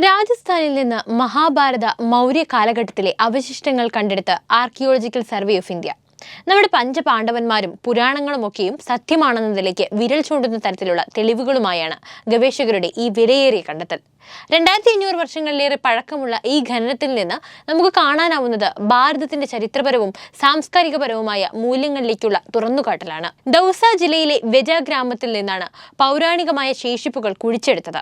രാജസ്ഥാനിൽ നിന്ന് മഹാഭാരത മൗര്യ കാലഘട്ടത്തിലെ അവശിഷ്ടങ്ങൾ കണ്ടെടുത്ത് ആർക്കിയോളജിക്കൽ സർവേ ഓഫ് ഇന്ത്യ നമ്മുടെ പഞ്ചപാണ്ഡവന്മാരും പുരാണങ്ങളുമൊക്കെയും സത്യമാണെന്നതിലേക്ക് വിരൽ ചൂണ്ടുന്ന തരത്തിലുള്ള തെളിവുകളുമായാണ് ഗവേഷകരുടെ ഈ വിലയേറിയ കണ്ടെത്തൽ. രണ്ടായിരത്തി അഞ്ഞൂറ് വർഷങ്ങളിലേറെ പഴക്കമുള്ള ഈ ഖനനത്തിൽ നിന്ന് നമുക്ക് കാണാനാവുന്നത് ഭാരതത്തിന്റെ ചരിത്രപരവും സാംസ്കാരികപരവുമായ മൂല്യങ്ങളിലേക്കുള്ള തുറന്നുകാട്ടലാണ്. ദൗസ ജില്ലയിലെ വെജ ഗ്രാമത്തിൽ നിന്നാണ് പൗരാണികമായ ശേഷിപ്പുകൾ കുഴിച്ചെടുത്തത്.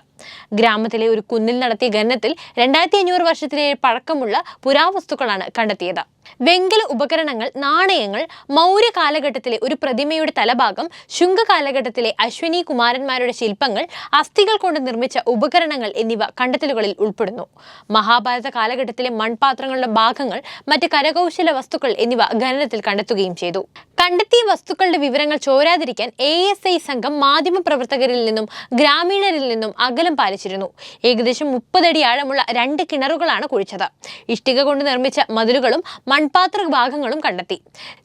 ഗ്രാമത്തിലെ ഒരു കുന്നിൽ നടത്തിയ ഖനനത്തിൽ രണ്ടായിരത്തി അഞ്ഞൂറ് വർഷത്തിലേറെ പഴക്കമുള്ള പുരാവസ്തുക്കളാണ് കണ്ടെത്തിയത്. വെങ്കല ഉപകരണങ്ങൾ നാണയങ്ങൾ മൗര്യ കാലഘട്ടത്തിലെ ഒരു പ്രതിമയുടെ തലഭാഗം ശുംഗ കാലഘട്ടത്തിലെ അശ്വിനി കുമാരന്മാരുടെ ശില്പങ്ങൾ അസ്ഥികൾ കൊണ്ട് നിർമ്മിച്ച ഉപകരണങ്ങൾ എന്നിവ കണ്ടെത്തലുകളിൽ ഉൾപ്പെടുന്നു. മഹാഭാരത കാലഘട്ടത്തിലെ മൺപാത്രങ്ങളുടെ ഭാഗങ്ങൾ മറ്റ് കരകൗശല വസ്തുക്കൾ എന്നിവ ഖനനത്തിൽ കണ്ടെത്തുകയും ചെയ്തു. കണ്ടെത്തിയ വസ്തുക്കളുടെ വിവരങ്ങൾ ചോരാതിരിക്കാൻ എ എസ് ഐ സംഘം മാധ്യമപ്രവർത്തകരിൽ നിന്നും ഗ്രാമീണരിൽ നിന്നും അകലം പാലിച്ചിരുന്നു. ഏകദേശം മുപ്പതടി ആഴമുള്ള രണ്ട് കിണറുകളാണ് കുഴിച്ചത്. ഇഷ്ടിക കൊണ്ട് നിർമ്മിച്ച മതിലുകളും മൺപാത്ര ഭാഗങ്ങളും കണ്ടെത്തി.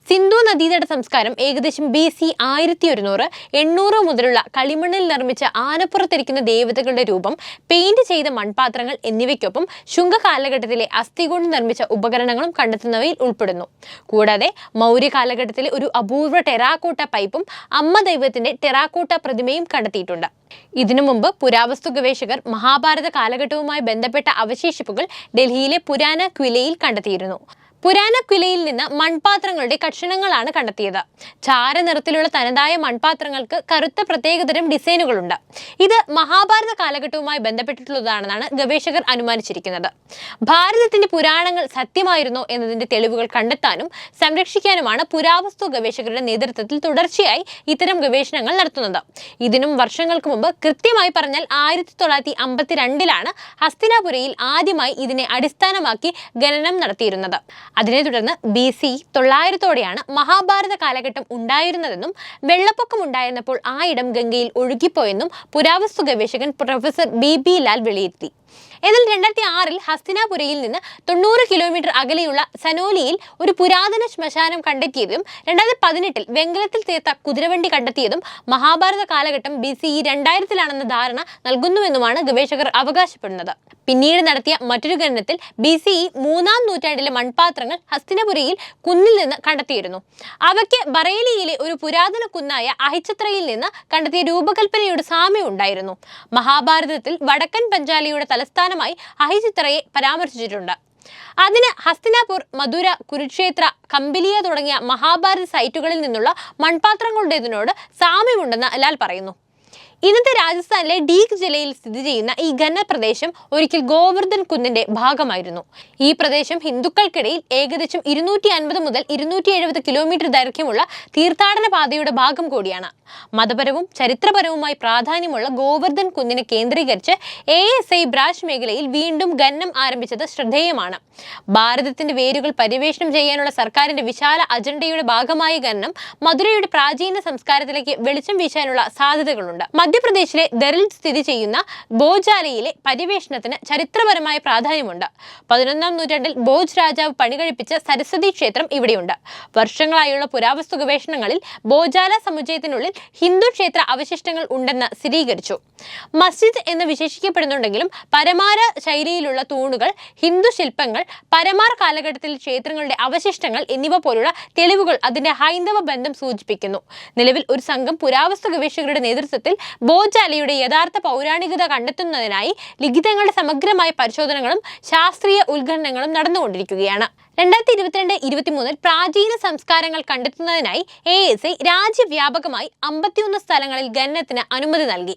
സിന്ധു നദീതട സംസ്കാരം ഏകദേശം ബി സി ആയിരത്തി ഒരുന്നൂറ് എണ്ണൂറ് മുതലുള്ള കളിമണ്ണിൽ നിർമ്മിച്ച ആനപ്പുറത്തിരിക്കുന്ന ദേവതകളുടെ രൂപം പെയിന്റ് ചെയ്ത മൺപാത്രങ്ങൾ എന്നിവയ്ക്കൊപ്പം ശുംഗ കാലഘട്ടത്തിലെ അസ്ഥി കൊണ്ട് നിർമ്മിച്ച ഉപകരണങ്ങളും കണ്ടെത്തുന്നവയിൽ ഉൾപ്പെടുന്നു. കൂടാതെ മൗര്യ കാലഘട്ടത്തിലെ ഒരു അപൂർവ ടെറാക്കോട്ട പൈപ്പും അമ്മ ദൈവത്തിന്റെ ടെറാക്കോട്ട പ്രതിമയും കണ്ടെത്തിയിട്ടുണ്ട്. ഇതിനു മുമ്പ് പുരാവസ്തു ഗവേഷകർ മഹാഭാരത കാലഘട്ടവുമായി ബന്ധപ്പെട്ട അവശേഷിപ്പുകൾ ഡൽഹിയിലെ പുരാന ക്വിലയിൽ കണ്ടെത്തിയിരുന്നു. പുരാന ക്വിലയിൽ നിന്ന് മൺപാത്രങ്ങളുടെ കഷണങ്ങളാണ് കണ്ടെത്തിയത്. ചാര നിറത്തിലുള്ള തനതായ മൺപാത്രങ്ങൾക്ക് കറുത്ത പ്രത്യേകതരം ഡിസൈനുകളുണ്ട്. ഇത് മഹാഭാരത കാലഘട്ടവുമായി ബന്ധപ്പെട്ടിട്ടുള്ളതാണെന്നാണ് ഗവേഷകർ അനുമാനിച്ചിരിക്കുന്നത്. ഭാരതത്തിന്റെ പുരാണങ്ങൾ സത്യമായിരുന്നോ എന്നതിന്റെ തെളിവുകൾ കണ്ടെത്താനും സംരക്ഷിക്കാനുമാണ് പുരാവസ്തു ഗവേഷകരുടെ നേതൃത്വത്തിൽ തുടർച്ചയായി ഇത്തരം ഗവേഷണങ്ങൾ നടത്തുന്നത്. ഇതിനും വർഷങ്ങൾക്ക് മുമ്പ് കൃത്യമായി പറഞ്ഞാൽ ആയിരത്തി തൊള്ളായിരത്തി അമ്പത്തിരണ്ടിലാണ് ഹസ്തിനാപുരയിൽ ആദ്യമായി ഇതിനെ അടിസ്ഥാനമാക്കി ഖനനം നടത്തിയിരുന്നത്. അതിനെ തുടർന്ന് ബി സി തൊള്ളായിരത്തോടെയാണ് മഹാഭാരത കാലഘട്ടം ഉണ്ടായിരുന്നതെന്നും വെള്ളപ്പൊക്കം ഉണ്ടായിരുന്നപ്പോൾ ആ ഇടം ഗംഗയിൽ ഒഴുകിപ്പോയെന്നും പുരാവസ്തു ഗവേഷകൻ പ്രൊഫസർ ബി ബി ലാൽ വിലയിരുത്തി എന്നാൽ രണ്ടായിരത്തി ആറിൽ ഹസ്തിനാപുരയിൽ നിന്ന് തൊണ്ണൂറ് കിലോമീറ്റർ അകലെയുള്ള സനോലിയിൽ ഒരു പുരാതന ശ്മശാനം കണ്ടെത്തിയതും രണ്ടായിരത്തി പതിനെട്ടിൽ വെങ്കലത്തിൽ തീർത്ത കുതിരവണ്ടി കണ്ടെത്തിയതും മഹാഭാരത കാലഘട്ടം ബി സി രണ്ടായിരത്തിലാണെന്ന ധാരണ നൽകുന്നുവെന്നുമാണ് ഗവേഷകർ അവകാശപ്പെടുന്നത്. പിന്നീട് നടത്തിയ മറ്റൊരു ഖനനത്തിൽ ബി സി ഇ മൂന്നാം നൂറ്റാണ്ടിലെ മൺപാത്രങ്ങൾ ഹസ്തിനപുരയിൽ കുന്നിൽ നിന്ന് കണ്ടെത്തിയിരുന്നു. അവയ്ക്ക് ബറേലിയിലെ ഒരു പുരാതന കുന്നായ അഹിച്ചത്രയിൽ നിന്ന് കണ്ടെത്തിയ രൂപകൽപ്പനയുടെ സാമ്യം ഉണ്ടായിരുന്നു. മഹാഭാരതത്തിൽ വടക്കൻ പഞ്ചാലിയുടെ തലസ്ഥാനമായി അഹിചിത്രയെ പരാമർശിച്ചിട്ടുണ്ട്. അതിന് ഹസ്തിനാപൂർ മധുര കുരുക്ഷേത്ര കമ്പിലിയ തുടങ്ങിയ മഹാഭാരത സൈറ്റുകളിൽ നിന്നുള്ള മൺപാത്രങ്ങളുടേതിനോട് സാമ്യമുണ്ടെന്ന് ലാൽ പറയുന്നു. ഇന്നത്തെ രാജസ്ഥാനിലെ ഡീഗ് ജില്ലയിൽ സ്ഥിതി ചെയ്യുന്ന ഈ ഖനപ്രദേശം ഒരിക്കൽ ഗോവർദ്ധൻ കുന്നിന്റെ ഭാഗമായിരുന്നു. ഈ പ്രദേശം ഹിന്ദുക്കൾക്കിടയിൽ ഏകദേശം ഇരുന്നൂറ്റി അൻപത് മുതൽ ഇരുന്നൂറ്റി എഴുപത് കിലോമീറ്റർ ദൈർഘ്യമുള്ള തീർത്ഥാടന പാതയുടെ ഭാഗം കൂടിയാണ്. മതപരവും ചരിത്രപരവുമായി പ്രാധാന്യമുള്ള ഗോവർദ്ധൻ കുന്നിനെ കേന്ദ്രീകരിച്ച് എ എസ് ഐ ബ്രാഷ് മേഖലയിൽ വീണ്ടും ഖനനം ആരംഭിച്ചത് ശ്രദ്ധേയമാണ്. ഭാരതത്തിന്റെ വേരുകൾ പര്യവേഷണം ചെയ്യാനുള്ള സർക്കാരിന്റെ വിശാല അജണ്ടയുടെ ഭാഗമായ ഖനനം മധുരയുടെ പ്രാചീന സംസ്കാരത്തിലേക്ക് വെളിച്ചം വീശാനുള്ള സാധ്യതകളുണ്ട്. മധ്യപ്രദേശിലെ ദറിൽ സ്ഥിതി ചെയ്യുന്ന ബോജാലയിലെ പര്യവേഷണത്തിന് ചരിത്രപരമായ പ്രാധാന്യമുണ്ട്. പതിനൊന്നാം നൂറ്റാണ്ടിൽ ബോജ് രാജാവ് പണികഴിപ്പിച്ച സരസ്വതി ക്ഷേത്രം ഇവിടെയുണ്ട്. വർഷങ്ങളായുള്ള പുരാവസ്തു ഗവേഷണങ്ങളിൽ ബോജാല സമുച്ചയത്തിനുള്ളിൽ ഹിന്ദു ക്ഷേത്ര അവശിഷ്ടങ്ങൾ ഉണ്ടെന്ന് സ്ഥിരീകരിച്ചു. മസ്ജിദ് എന്ന് വിശേഷിക്കപ്പെടുന്നുണ്ടെങ്കിലും പരമാര ശൈലിയിലുള്ള തൂണുകൾ ഹിന്ദു ശില്പങ്ങൾ പരമാർ കാലഘട്ടത്തിൽ ക്ഷേത്രങ്ങളുടെ അവശിഷ്ടങ്ങൾ എന്നിവ പോലുള്ള തെളിവുകൾ അതിന്റെ ഹൈന്ദവ ബന്ധം സൂചിപ്പിക്കുന്നു. നിലവിൽ ഒരു സംഘം പുരാവസ്തു ഗവേഷകരുടെ നേതൃത്വത്തിൽ ബോജാലയുടെ യഥാർത്ഥ പൗരാണികത കണ്ടെത്തുന്നതിനായി ലിഖിതങ്ങളുടെ സമഗ്രമായ പരിശോധനകളും ശാസ്ത്രീയ ഉത്ഖനനങ്ങളും നടന്നുകൊണ്ടിരിക്കുകയാണ്. രണ്ടായിരത്തി ഇരുപത്തിരണ്ട് ഇരുപത്തിമൂന്നിൽ പ്രാചീന സംസ്കാരങ്ങൾ കണ്ടെത്തുന്നതിനായി എ എസ് ഐ രാജ്യവ്യാപകമായി അമ്പത്തിയൊന്ന് സ്ഥലങ്ങളിൽ ഖനനത്തിന് അനുമതി നൽകി.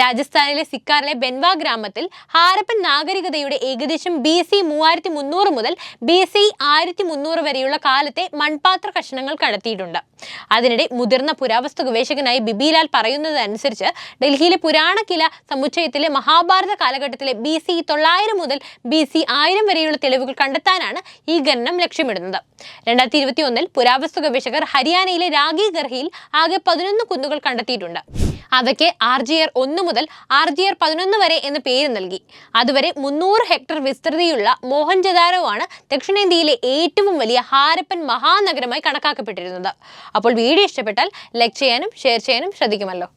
രാജസ്ഥാനിലെ സിക്കാറിലെ ബെൻവ ഗ്രാമത്തിൽ ഹാരപ്പൻ നാഗരികതയുടെ ഏകദേശം ബി സി മൂവായിരത്തി മുന്നൂറ് മുതൽ ബി സി ആയിരത്തി മുന്നൂറ് വരെയുള്ള കാലത്തെ മൺപാത്ര കഷണങ്ങൾ കണ്ടെത്തിയിട്ടുണ്ട് അതിനിടെ മുതിർന്ന പുരാവസ്തു ഗവേഷകനായി ബിബിലാൽ പറയുന്നതനുസരിച്ച് ഡൽഹിയിലെ പുരാണ കില സമുച്ചയത്തിലെ മഹാഭാരത കാലഘട്ടത്തിലെ ബി സി തൊള്ളായിരം മുതൽ ബി സി ആയിരം വരെയുള്ള തെളിവുകൾ കണ്ടെത്താനാണ് ഈ ഖനനം ലക്ഷ്യമിടുന്നത്. രണ്ടായിരത്തി ഇരുപത്തി ഒന്നിൽ പുരാവസ്തു ഗവേഷകർ ഹരിയാനയിലെ രാഗി ഗർഹിയിൽ ആകെ പതിനൊന്ന് കുന്നുകൾ കണ്ടെത്തിയിട്ടുണ്ട്. അവയ്ക്ക് ആർ ജി ആർ ഒന്ന് മുതൽ ആർ ജി ആർ പതിനൊന്ന് വരെ എന്ന പേര് നൽകി. അതുവരെ മുന്നൂറ് ഹെക്ടർ വിസ്തൃതിയുള്ള മോഹൻജദാരോ ആണ് ദക്ഷിണേന്ത്യയിലെ ഏറ്റവും വലിയ ഹാരപ്പൻ മഹാനഗരമായി കണക്കാക്കപ്പെട്ടിരുന്നത്. അപ്പോൾ വീഡിയോ ഇഷ്ടപ്പെട്ടാൽ ലൈക്ക് ചെയ്യാനും ഷെയർ ചെയ്യാനും ശ്രദ്ധിക്കുമല്ലോ.